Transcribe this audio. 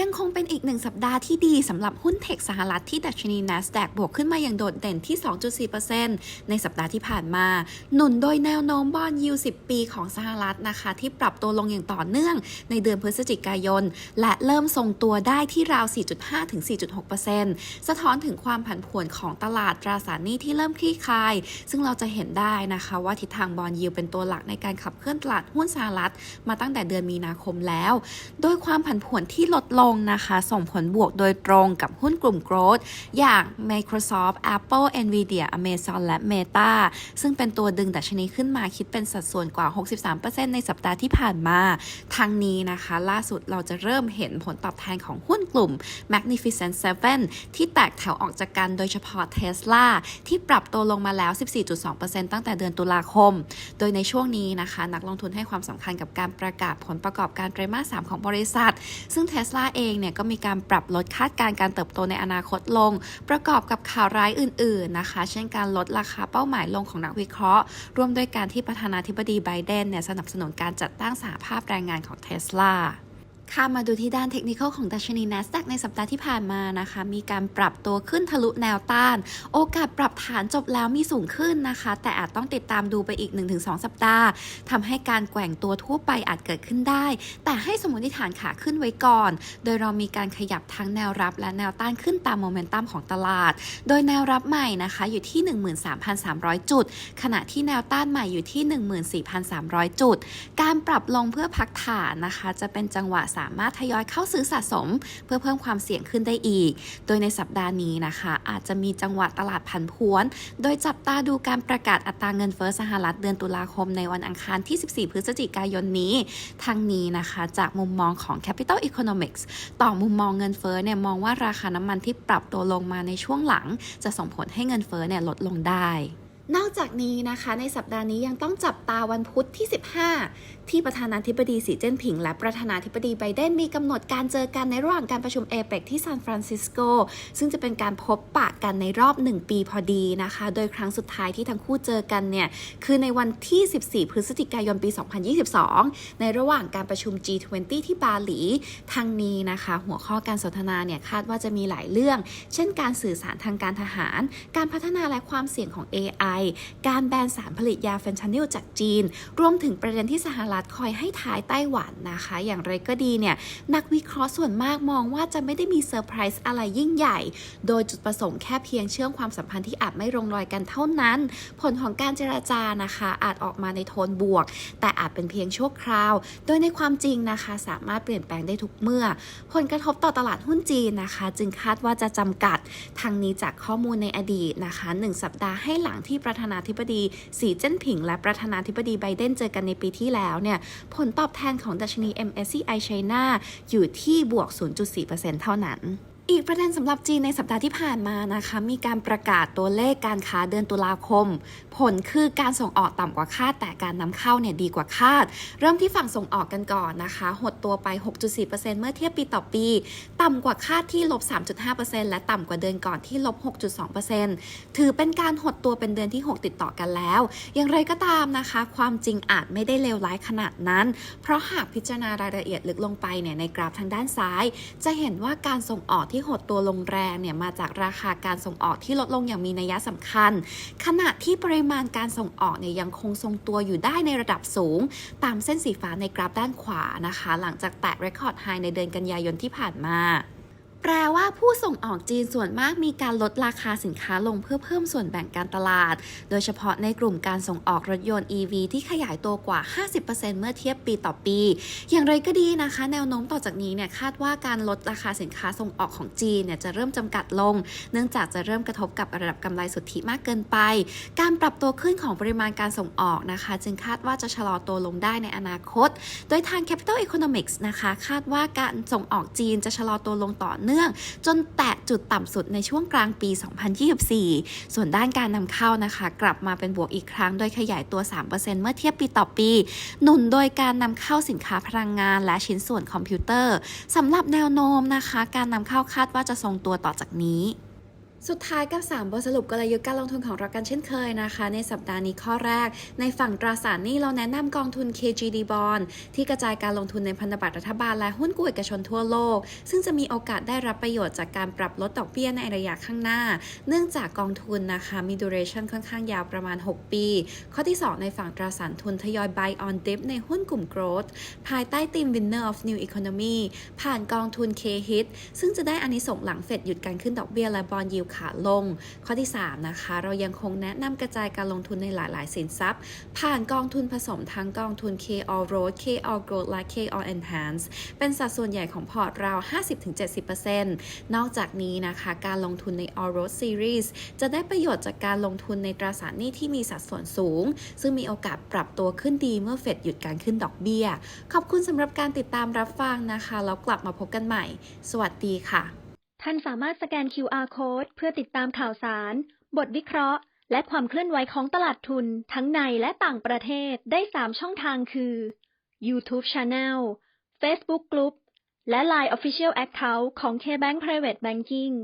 ยังคงเป็นอีกหนึ่งสัปดาห์ที่ดีสำหรับหุ้นเทคสหรัฐที่ดัชนี NASDAQ บวกขึ้นมาอย่างโดดเด่นที่ 2.4%ในสัปดาห์ที่ผ่านมา หนุนโดยแนวโน้มบอนยู10 ปีของสหรัฐนะคะ ที่ปรับตัวลงอย่างต่อเนื่องในเดือนพฤศจิกายน และเริ่มทรงตัวได้ที่ราว 4.5 ถึง 4.6%สะท้อนถึงความผันผวนของตลาดตราสารหนี้ที่เริ่มคลี่คลาย ซึ่งเราจะเห็นได้นะคะว่าทิศทางบอลยูเป็นตัวหลักในการขับเคลื่อนตลาดหุ้นสหรัฐ มาตั้งแต่เดือนมีนาคมแล้ว โดยความผันผวนที่ลดลงนะคะ ส่งผลบวกโดยตรงกับหุ้นกลุ่ม growth อย่าง Microsoft Apple Nvidia Amazon และ Meta ซึ่งเป็นตัวดึงดัชนีขึ้นมาคิดเป็นสัดส่วนกว่า 63%ในสัปดาห์ที่ผ่านมาทางนี้นะคะ ล่าสุดเราจะเริ่มเห็นผลตอบแทนของหุ้นกลุ่ม Magnificent Seven ที่แตกแถวออกจากกันโดยเฉพาะ Tesla ที่ปรับตัวลงมาแล้ว 14.2%ตั้งแต่เดือนตุลาคม โดยในช่วงนี้นะคะ นักลงทุนให้ความสำคัญกับการประกาศผลประกอบการไตรมาส 3 ของบริษัท ซึ่ง Tesla เองเนี่ยก็มีการปรับลดคาดการณ์การเติบโตในอนาคตลง ประกอบกับข่าวร้ายอื่น ๆนะคะ เช่นการลดราคาเป้าหมายลงของนักวิเคราะห์ ร่วมด้วยการที่ประธานาธิบดีไบเดนเนี่ยสนับสนุนการจัดตั้งสหภาพแรงงานของเทสลา ค่ะมาดูที่ด้านเทคนิคของดัชนี NASDAQ ในสัปดาห์ที่ผ่านมานะคะ มีการปรับตัวขึ้นทะลุแนวต้าน โอกาสปรับฐานจบแล้วมีสูงขึ้นนะคะ แต่อาจต้องติดตามดูไปอีก 1-2 สัปดาห์ทำให้การแกว่งตัวทั่วไปอาจเกิดขึ้นได้ แต่ให้สมมติฐานขาขึ้นไว้ก่อน โดยเรามีการขยับทั้งแนวรับและแนวต้านขึ้นตามโมเมนตัมของตลาด โดยแนวรับใหม่นะคะอยู่ที่ 13,300 จุด ขณะที่แนวต้านใหม่อยู่ที่ 14,300 จุด การปรับลงเพื่อพักฐานนะคะ จะเป็นจังหวะสามารถทยอยเข้าซื้อสะสม เพื่อเพิ่มความเสี่ยงขึ้นได้อีก โดยในสัปดาห์นี้นะคะ อาจจะมีจังหวะตลาดผันผวน โดยจับตาดูการประกาศอัตราเงินเฟ้อสหรัฐเดือนตุลาคมในวันอังคารที่ 14 พฤศจิกายนนี้ทั้งนี้นะคะจากมุมมองของ Capital Economics ต่อมุมมองเงินเฟ้อเนี่ยมองว่าราคาน้ำมันที่ปรับตัวลงมาในช่วงหลัง จะส่งผลให้เงินเฟ้อเนี่ยลดลงได้ นอกจากนี้นะคะในสัปดาห์นี้ยังต้องจับตาวันพุธที่ 15 ที่ประธานาธิบดีสีเจิ้นผิง และประธานาธิบดีไบเดนมีกำหนดการเจอกันในระหว่างการประชุมเอเปกที่ซานฟรานซิสโก ซึ่งจะเป็นการพบปะกันในรอบ 1 ปีพอดีนะคะ โดยครั้งสุดท้ายที่ทั้งคู่เจอกันเนี่ยคือในวันที่ 14 พฤศจิกายนปี 2022 ในระหว่างการประชุม G20 ที่บาหลีทางนี้นะคะ หัวข้อการสนทนาเนี่ยคาดว่าจะมีหลายเรื่อง เช่น การสื่อสารทางการทหาร การพัฒนาและความเสี่ยงของ AI การแบนสารผลิตยาเฟนทานิลจากจีน รวมถึงประเด็นที่สหรัฐคอยให้ท้ายไต้หวันนะคะ อย่างไรก็ดีเนี่ย นักวิเคราะห์ส่วนมากมองว่าจะไม่ได้มีเซอร์ไพรส์อะไรยิ่งใหญ่ โดยจุดประสงค์แค่เพียงเชื่อมความสัมพันธ์ที่อาจไม่ลงรอยกันเท่านั้น ผลของการเจราจานะคะ อาจออกมาในโทนบวก แต่อาจเป็นเพียงชั่วคราว โดยในความจริงนะคะ สามารถเปลี่ยนแปลงได้ทุกเมื่อ ผลกระทบต่อตลาดหุ้นจีนนะคะ จึงคาดว่าจะจำกัดทางนี้จากข้อมูลในอดีตนะคะหนึ่งสัปดาห์ให้หลังที่ประธานาธิบดีสีเจิ้นผิง และประธานาธิบดีไบเดนเจอกันในปีที่แล้วเนี่ยผลตอบแทนของดัชนี MSCI China อยู่ที่บวก 0.4%เท่านั้น อีกประเด็นสำหรับจีนในสัปดาห์ที่ผ่านมานะคะ มีการประกาศตัวเลขการค้าเดือนตุลาคม ผลคือการส่งออกต่ำกว่าคาด แต่การนำเข้าเนี่ยดีกว่าคาด เริ่มที่ฝั่งส่งออกกันก่อนนะคะ หดตัวไป 6.4%เมื่อเทียบปีต่อปี ต่ำกว่าคาดที่ลบ 3.5%และต่ำกว่าเดือนก่อนที่ลบ 6.2%ถือเป็นการหดตัวเป็นเดือนที่ 6 ติดต่อกันแล้ว อย่างไรก็ตามนะคะ ความจริงอาจไม่ได้เลวร้ายขนาดนั้น เพราะหากพิจารณารายละเอียดลึกลงไปเนี่ยในกราฟทางด้านซ้าย จะเห็นว่าการส่งออกที่หดตัวลงแรงเนี่ยมาจากราคาการส่งออกที่ลดลงอย่างมีนัยสำคัญ ขณะที่ปริมาณการส่งออกเนี่ยยังคงทรงตัวอยู่ได้ในระดับสูง ตามเส้นสีฟ้าในกราฟด้านขวานะคะ หลังจากแตะเรคคอร์ดไฮในเดือนกันยายนที่ผ่านมา แปลว่าผู้ส่งออกจีนส่วนมากมีการลดราคาสินค้าลงเพื่อเพิ่มส่วนแบ่งการตลาด โดยเฉพาะในกลุ่มการส่งออกรถยนต์ EV ที่ขยายตัวกว่า 50%เมื่อเทียบปีต่อปี อย่างไรก็ดีนะคะ แนวโน้มต่อจากนี้เนี่ยคาดว่าการลดราคาสินค้าส่งออกของจีนเนี่ยจะเริ่มจำกัดลง เนื่องจากจะเริ่มกระทบกับระดับกำไรสุทธิมากเกินไป การปรับตัวขึ้นของปริมาณการส่งออกนะคะ จึงคาดว่าจะชะลอตัวลงได้ในอนาคต โดยทาง Capital Economics นะคะ คาดว่าการส่งออกจีนจะชะลอตัวลงต่อเนื่องจนแตะจุดต่ำสุดในช่วงกลางปี 2024 ส่วนด้านการนำเข้านะคะ กลับมาเป็นบวกอีกครั้ง โดยขยายตัว 3%เมื่อเทียบปีต่อปี หนุนโดยการนำเข้าสินค้าพลังงาน และชิ้นส่วนคอมพิวเตอร์สำหรับแนวโน้มนะคะ การนำเข้าคาดว่าจะทรงตัวต่อจากนี้ สุดท้ายกับ 3 บทสรุปกลยุทธ์การลงทุนของเรากันเช่นเคยนะคะ ในสัปดาห์นี้ข้อแรก ในฝั่งตราสารหนี้เราแนะนำกองทุน KGD Bond ที่กระจายการลงทุนในพันธบัตรรัฐบาลและหุ้นกู้เอกชนทั่วโลก ซึ่งจะมีโอกาสได้รับประโยชน์จากการปรับลดดอกเบี้ยในระยะข้างหน้า เนื่องจากกองทุนนะคะมี duration ค่อนข้างยาวประมาณ 6 ปี ข้อที่ 2 ในฝั่งตราสารทุนทยอย buy on dip ในหุ้นกลุ่ม growth ภายใต้ธีม winner of new economy ผ่านกองทุน K-HIT ซึ่งจะได้อานิสงส์หลังเฟดหยุดการขึ้นดอกเบี้ยและบอลยิวขาลง ข้อที่ 3 นะคะ เรายังคงแนะนำกระจายการลงทุนในหลาย ๆ สินทรัพย์ ผ่านกองทุนผสมทั้งกองทุน K All Road K All Growth และ K All Enhance เป็นสัดส่วนใหญ่ของพอร์ตเรา 50-70%นอกจากนี้นะคะ การลงทุนใน All Road Series จะได้ประโยชน์จากการลงทุนในตราสารหนี้ที่มีสัดส่วนสูง ซึ่งมีโอกาสปรับตัวขึ้นดีเมื่อเฟดหยุดการขึ้นดอกเบี้ย ขอบคุณสำหรับการติดตามรับฟังนะคะ แล้วกลับมาพบกันใหม่ สวัสดีค่ะ ท่านสามารถสแกน QR Code เพื่อติดตามข่าวสาร บทวิเคราะห์ และความเคลื่อนไหวของตลาดทุนทั้งในและต่างประเทศได้ 3 ช่องทางคือ YouTube Channel Facebook Group และ Line Official Account ของ KBank Private Banking